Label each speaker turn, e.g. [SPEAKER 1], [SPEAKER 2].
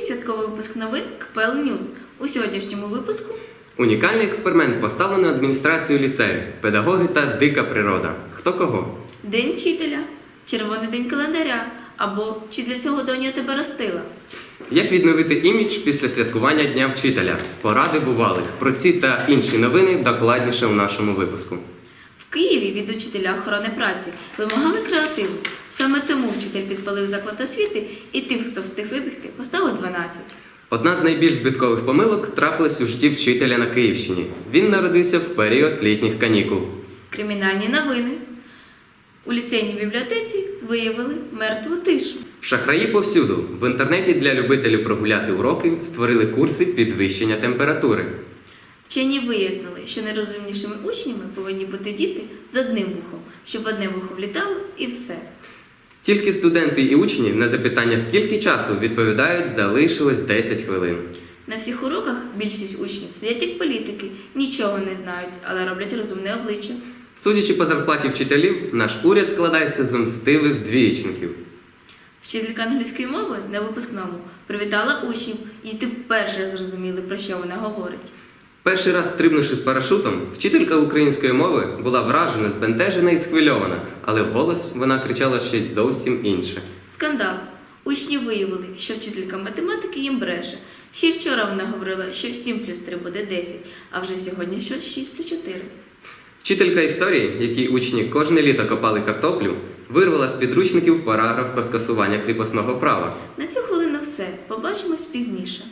[SPEAKER 1] святковий випуск новин КПЛ Ньюз. У сьогоднішньому випуску
[SPEAKER 2] Унікальний експеримент поставлено адміністрацією ліцею, педагоги та дика природа. Хто кого?
[SPEAKER 1] День вчителя, червоний день календаря або чи для цього доня тебе ростила.
[SPEAKER 2] Як відновити імідж після святкування Дня вчителя? Поради бувалих. Про ці та інші новини докладніше у нашому випуску.
[SPEAKER 1] В Києві від учителя охорони праці вимагали креативу. Саме тому вчитель підпалив заклад освіти і тим, хто встиг вибігти, поставив 12.
[SPEAKER 2] Одна з найбільш збиткових помилок трапилась у житті вчителя на Київщині. Він народився в період літніх канікул.
[SPEAKER 1] Кримінальні новини. У ліцейній бібліотеці виявили мертву тишу.
[SPEAKER 2] Шахраї повсюду. В інтернеті для любителів прогуляти уроки створили курси підвищення температури.
[SPEAKER 1] Вчені вияснили, що найрозумнішими учнями повинні бути діти з одним вухом, щоб одне вухо влітало і все.
[SPEAKER 2] Тільки студенти і учні на запитання, скільки часу відповідають, залишилось 10 хвилин.
[SPEAKER 1] На всіх уроках більшість учнів сидять як політики, нічого не знають, але роблять розумне обличчя.
[SPEAKER 2] Судячи по зарплаті вчителів, наш уряд складається з мстивих двієчників.
[SPEAKER 1] Вчителька англійської мови на випускному привітала учнів, і діти вперше зрозуміли, про що вона говорить.
[SPEAKER 2] Перший раз стрибнувши з парашутом, вчителька української мови була вражена, збентежена і схвильована, але вголос вона кричала щось зовсім інше.
[SPEAKER 1] Скандал. Учні виявили, що вчителька математики їм бреше. Ще вчора вона говорила, що 7 плюс 3 буде 10, а вже сьогодні що 6 плюс 4.
[SPEAKER 2] Вчителька історії, якій учні кожне літо копали картоплю, вирвала з підручників параграф про скасування кріпосного права.
[SPEAKER 1] На цю хвилину все. Побачимось пізніше.